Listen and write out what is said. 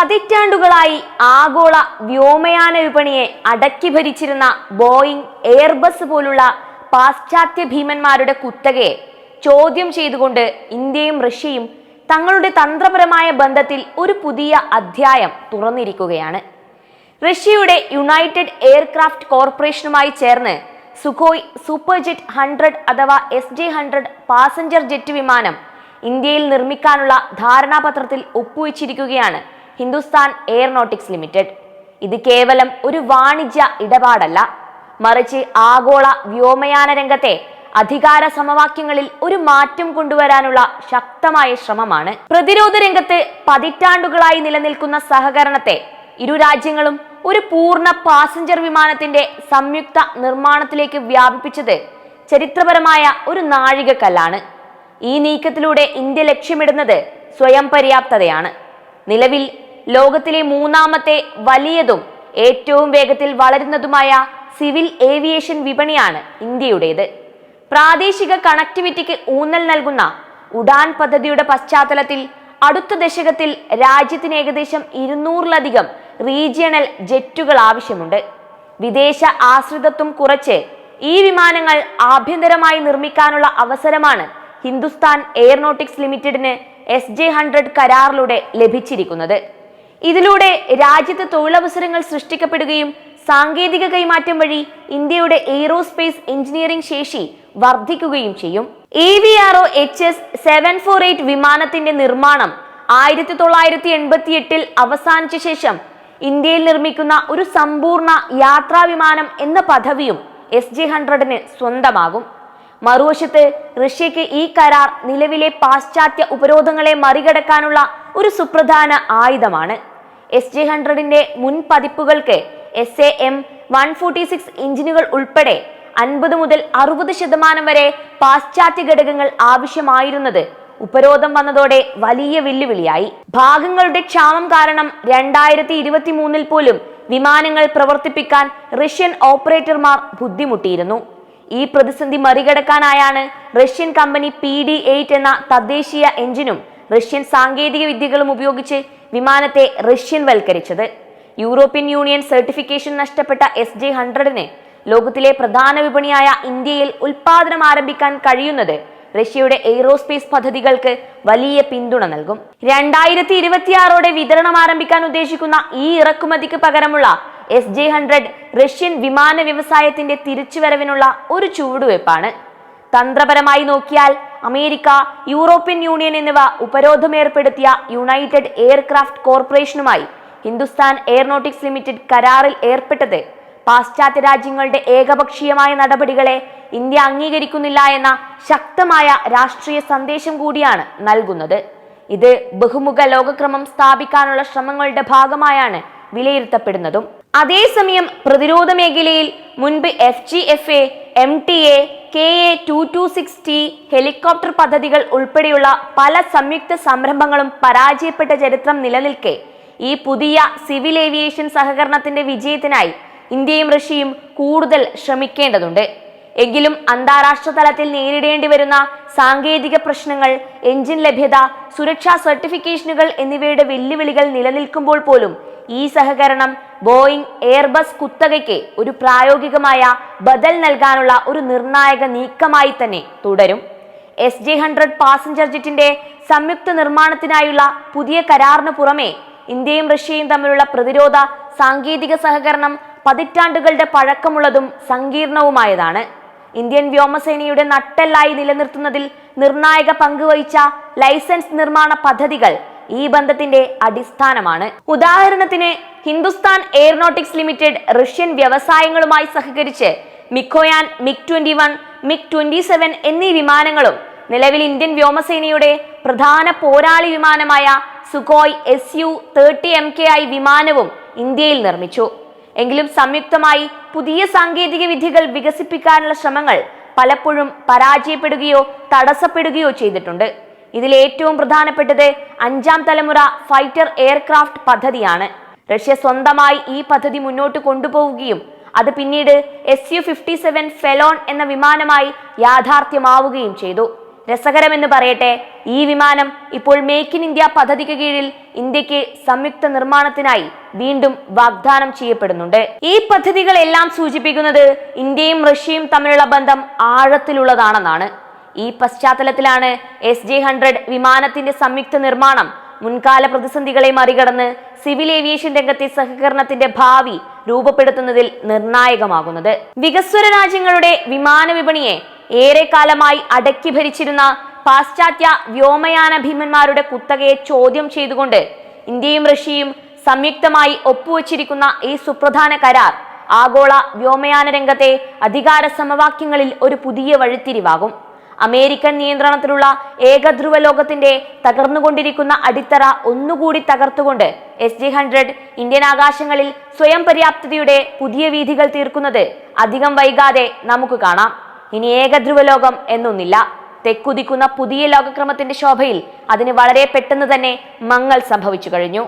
പതിറ്റാണ്ടുകളായി ആഗോള വ്യോമയാന വിപണിയെ അടക്കി ഭരിച്ചിരുന്ന ബോയിങ് എയർബസ് പോലുള്ള പാശ്ചാത്യ ഭീമന്മാരുടെ കുത്തകയെ ചോദ്യം ചെയ്തുകൊണ്ട് ഇന്ത്യയും റഷ്യയും തങ്ങളുടെ തന്ത്രപരമായ ബന്ധത്തിൽ ഒരു പുതിയ അധ്യായം തുറന്നിരിക്കുകയാണ്. റഷ്യയുടെ യുണൈറ്റഡ് എയർക്രാഫ്റ്റ് കോർപ്പറേഷനുമായി ചേർന്ന് സുഖോയ് സൂപ്പർ ജെറ്റ് ഹൺഡ്രഡ് അഥവാ S J hundred passenger jet വിമാനം ഇന്ത്യയിൽ നിർമ്മിക്കാനുള്ള ധാരണാപത്രത്തിൽ ഒപ്പുവെച്ചിരിക്കുകയാണ് ഹിന്ദുസ്ഥാൻ എയർനോട്ടിക്സ് ലിമിറ്റഡ്. ഇത് കേവലം ഒരു വാണിജ്യ ഇടപാടല്ല. മറിച്ച് ആഗോള വ്യോമയാന രംഗത്തെ അധികാര സമവാക്യങ്ങളിൽ ഒരു മാറ്റം കൊണ്ടുവരാനുള്ള ശക്തമായ ശ്രമമാണ്. പ്രതിരോധ രംഗത്ത് പതിറ്റാണ്ടുകളായി നിലനിൽക്കുന്ന സഹകരണത്തെ ഇരു രാജ്യങ്ങളും ഒരു പൂർണ പാസഞ്ചർ വിമാനത്തിന്റെ സംയുക്ത നിർമ്മാണത്തിലേക്ക് വ്യാപിപ്പിച്ചത് ചരിത്രപരമായ ഒരു നാഴികക്കല്ലാണ്. ഈ നീക്കത്തിലൂടെ ഇന്ത്യ ലക്ഷ്യമിടുന്നത് സ്വയം പര്യാപ്തതയാണ്. നിലവിൽ ലോകത്തിലെ മൂന്നാമത്തെ വലിയതും ഏറ്റവും വേഗത്തിൽ വളരുന്നതുമായ സിവിൽ ഏവിയേഷൻ വിപണിയാണ് ഇന്ത്യയുടേത്. പ്രാദേശിക കണക്ടിവിറ്റിക്ക് ഊന്നൽ നൽകുന്ന ഉഡാൻ പദ്ധതിയുടെ പശ്ചാത്തലത്തിൽ അടുത്ത ദശകത്തിൽ രാജ്യത്തിന് ഏകദേശം ഇരുന്നൂറിലധികം റീജിയണൽ ജെറ്റുകൾ ആവശ്യമുണ്ട്. വിദേശ ആശ്രിതത്വം കുറച്ച് ഈ വിമാനങ്ങൾ ആഭ്യന്തരമായി നിർമ്മിക്കാനുള്ള അവസരമാണ് ഹിന്ദുസ്ഥാൻ എയർനോട്ടിക്സ് ലിമിറ്റഡിന് എസ് ജെ ഹൺഡ്രഡ് കരാറിലൂടെ ലഭിച്ചിരിക്കുന്നത്. ഇതിലൂടെ രാജ്യത്ത് തൊഴിലവസരങ്ങൾ സൃഷ്ടിക്കപ്പെടുകയും സാങ്കേതിക കൈമാറ്റം വഴി ഇന്ത്യയുടെ എയ്റോസ്പേസ് എഞ്ചിനീയറിംഗ് ശേഷി വർദ്ധിക്കുകയും ചെയ്യും. A V R O H S seven four eight വിമാനത്തിന്റെ നിർമ്മാണം ആയിരത്തി തൊള്ളായിരത്തി എൺപത്തി എട്ടിൽ അവസാനിച്ച ശേഷം ഇന്ത്യയിൽ നിർമ്മിക്കുന്ന ഒരു സമ്പൂർണ യാത്രാ വിമാനം എന്ന പദവിയും എസ് ജി ഹൺഡ്രഡിന് സ്വന്തമാകും. മറുവശത്ത് റഷ്യക്ക് ഈ കരാർ നിലവിലെ പാശ്ചാത്യ ഉപരോധങ്ങളെ മറികടക്കാനുള്ള ഒരു സുപ്രധാന ആയുധമാണ്. എസ് ജി ഹൺഡ്രഡിന്റെ മുൻ പതിപ്പുകൾക്ക് S A M one forty six എഞ്ചിനുകൾ ഉൾപ്പെടെ അൻപത് മുതൽ അറുപത് ശതമാനം വരെ പാശ്ചാത്യ ഘടകങ്ങൾ ആവശ്യമായിരുന്നത് ഉപരോധം വന്നതോടെ വലിയ വെല്ലുവിളിയായി. ഭാഗങ്ങളുടെ ക്ഷാമം കാരണം രണ്ടായിരത്തി ഇരുപത്തി മൂന്നിൽ പോലും വിമാനങ്ങൾ പ്രവർത്തിപ്പിക്കാൻ റഷ്യൻ ഓപ്പറേറ്റർമാർ ബുദ്ധിമുട്ടിയിരുന്നു. ഈ പ്രതിസന്ധി മറികടക്കാനായാണ് Russian company P D eight എന്ന തദ്ദേശീയ എഞ്ചിനും റഷ്യൻ സാങ്കേതിക വിദ്യകളും ഉപയോഗിച്ച് വിമാനത്തെ റഷ്യൻ വൽക്കരിച്ചത് യൂറോപ്യൻ യൂണിയൻ സർട്ടിഫിക്കേഷൻ നഷ്ടപ്പെട്ട എസ് ജെ ഹൺഡ്രഡിന് ലോകത്തിലെ പ്രധാന വിപണിയായ ഇന്ത്യയിൽ ഉൽപാദനം ആരംഭിക്കാൻ കഴിയുന്നത് റഷ്യയുടെ എയ്റോസ്പേസ് പദ്ധതികൾക്ക് വലിയ പിന്തുണ നൽകും. രണ്ടായിരത്തി ഇരുപത്തിയാറോടെ വിതരണം ആരംഭിക്കാൻ ഉദ്ദേശിക്കുന്ന ഈ ഇറക്കുമതിക്ക് പകരമുള്ള എസ് ജെ ഹൺഡ്രഡ് റഷ്യൻ വിമാന വ്യവസായത്തിന്റെ തിരിച്ചുവരവിനുള്ള ഒരു ചുവടുവയ്പ്പാണ്. തന്ത്രപരമായി നോക്കിയാൽ അമേരിക്ക യൂറോപ്യൻ യൂണിയൻ എന്നിവ ഉപരോധം ഉപരോധമേർപ്പെടുത്തിയ യുണൈറ്റഡ് എയർക്രാഫ്റ്റ് കോർപ്പറേഷനുമായി ഹിന്ദുസ്ഥാൻ എയർനോട്ടിക്സ് ലിമിറ്റഡ് കരാറിൽ ഏർപ്പെട്ടത് പാശ്ചാത്യ രാജ്യങ്ങളുടെ ഏകപക്ഷീയമായ നടപടികളെ ഇന്ത്യ അംഗീകരിക്കുന്നില്ല എന്ന ശക്തമായ രാഷ്ട്രീയ സന്ദേശം കൂടിയാണ് നൽകുന്നത്. ഇത് ബഹുമുഖ ലോകക്രമം സ്ഥാപിക്കാനുള്ള ശ്രമങ്ങളുടെ ഭാഗമായാണ് വിലയിരുത്തപ്പെടുന്നതും. അതേസമയം പ്രതിരോധ മേഖലയിൽ മുൻപ് F G F A M T A K A two two six T helicopter പദ്ധതികൾ ഉൾപ്പെടെയുള്ള പല സംയുക്ത സംരംഭങ്ങളും പരാജയപ്പെട്ട ചരിത്രം നിലനിൽക്കെ ഈ പുതിയ സിവിൽ ഏവിയേഷൻ സഹകരണത്തിന്റെ വിജയത്തിനായി ഇന്ത്യയും റഷ്യയും കൂടുതൽ ശ്രമിക്കേണ്ടതുണ്ട്. എങ്കിലും അന്താരാഷ്ട്ര തലത്തിൽ നേരിടേണ്ടി വരുന്ന സാങ്കേതിക പ്രശ്നങ്ങൾ എഞ്ചിൻ ലഭ്യത സുരക്ഷാ സർട്ടിഫിക്കേഷനുകൾ എന്നിവയുടെ വെല്ലുവിളികൾ നിലനിൽക്കുമ്പോൾ പോലും ഈ സഹകരണം ബോയിങ് എയർബസ് കുത്തകയ്ക്ക് ഒരു പ്രായോഗികമായ ബദൽ നൽകാനുള്ള ഒരു നിർണായക നീക്കമായി തന്നെ തുടരും. എസ് ജെ ഹൺഡ്രഡ് പാസഞ്ചർ ജെറ്റിന്റെ സംയുക്ത നിർമ്മാണത്തിനായുള്ള പുതിയ കരാറിന് പുറമെ ഇന്ത്യയും റഷ്യയും തമ്മിലുള്ള പ്രതിരോധ സാങ്കേതിക സഹകരണം പതിറ്റാണ്ടുകളുടെ പഴക്കമുള്ളതും സങ്കീർണവുമായതാണ്. ഇന്ത്യൻ വ്യോമസേനയുടെ നട്ടെല്ലായി നിലനിർത്തുന്നതിൽ നിർണായക പങ്കുവഹിച്ച ലൈസൻസ് നിർമ്മാണ പദ്ധതികൾ ഈ ബന്ധത്തിന്റെ അടിസ്ഥാനമാണ്. ഉദാഹരണത്തിന് ഹിന്ദുസ്ഥാൻ എയറോനോട്ടിക്സ് ലിമിറ്റഡ് റഷ്യൻ വ്യവസായങ്ങളുമായി സഹകരിച്ച് Mikoyan MiG twenty one MiG twenty seven എന്നീ വിമാനങ്ങളും നിലവിൽ ഇന്ത്യൻ വ്യോമസേനയുടെ പ്രധാന പോരാളി വിമാനമായ Sukhoi S U thirty M K I വിമാനവും ഇന്ത്യയിൽ നിർമ്മിച്ചു. എങ്കിലും സംയുക്തമായി പുതിയ സാങ്കേതിക വിദ്യകൾ വികസിപ്പിക്കാനുള്ള ശ്രമങ്ങൾ പലപ്പോഴും പരാജയപ്പെടുകയോ തടസ്സപ്പെടുകയോ ചെയ്തിട്ടുണ്ട്. ഇതിൽ ഏറ്റവും പ്രധാനപ്പെട്ടത് അഞ്ചാം തലമുറ ഫൈറ്റർ എയർക്രാഫ്റ്റ് പദ്ധതിയാണ്. റഷ്യ സ്വന്തമായി ഈ പദ്ധതി മുന്നോട്ട് കൊണ്ടുപോവുകയും അത് പിന്നീട് S U fifty seven Felon എന്ന വിമാനമായി യാഥാർത്ഥ്യമാവുകയും ചെയ്തു. രസകരമെന്ന് പറയട്ടെ ഈ വിമാനം ഇപ്പോൾ മേക്ക് ഇൻ ഇന്ത്യ പദ്ധതിക്ക് കീഴിൽ ഇന്ത്യയ്ക്ക് സംയുക്ത നിർമ്മാണത്തിനായി വീണ്ടും വാഗ്ദാനം ചെയ്യപ്പെടുന്നുണ്ട്. ഈ പദ്ധതികളെല്ലാം സൂചിപ്പിക്കുന്നത് ഇന്ത്യയും റഷ്യയും തമ്മിലുള്ള ബന്ധം ആഴത്തിലുള്ളതാണെന്നാണ്. ഈ പശ്ചാത്തലത്തിലാണ് എസ് ജെ ഹൺഡ്രഡ് വിമാനത്തിന്റെ സംയുക്ത നിർമ്മാണം മുൻകാല പ്രതിസന്ധികളെ മറികടന്ന് സിവിൽ ഏവിയേഷൻ രംഗത്തെ സഹകരണത്തിന്റെ ഭാവി രൂപപ്പെടുത്തുന്നതിൽ നിർണായകമാകുന്നത്. വികസ്വര രാജ്യങ്ങളുടെ വിമാന വിപണിയെ ഏറെക്കാലമായി അടക്കി ഭരിച്ചിരുന്ന പാശ്ചാത്യ വ്യോമയാന ഭീമന്മാരുടെ കുത്തകയെ ചോദ്യം ചെയ്തുകൊണ്ട് ഇന്ത്യയും റഷ്യയും സംയുക്തമായി ഒപ്പുവച്ചിരിക്കുന്ന ഈ സുപ്രധാന കരാർ ആഗോള വ്യോമയാന രംഗത്തെ അധികാര സമവാക്യങ്ങളിൽ ഒരു പുതിയ വഴിത്തിരിവാകും. അമേരിക്കൻ നിയന്ത്രണത്തിലുള്ള ഏകധ്രുവ ലോകത്തിന്റെ തകർന്നുകൊണ്ടിരിക്കുന്ന അടിത്തറ ഒന്നുകൂടി തകർത്തുകൊണ്ട് എസ് ജി ഹൺഡ്രഡ് ഇന്ത്യൻ ആകാശങ്ങളിൽ സ്വയം പര്യാപ്തതയുടെ പുതിയ വീഥികൾ തീർക്കുന്നത് അധികം വൈകാതെ നമുക്ക് കാണാം. ഇനി ഏകധ്രുവ ലോകം എന്നൊന്നില്ല. തെക്കുതിക്കുന്ന പുതിയ ലോകക്രമത്തിന്റെ ശോഭയിൽ അതിന് വളരെ പെട്ടെന്ന് തന്നെ മങ്ങൽ സംഭവിച്ചു കഴിഞ്ഞു.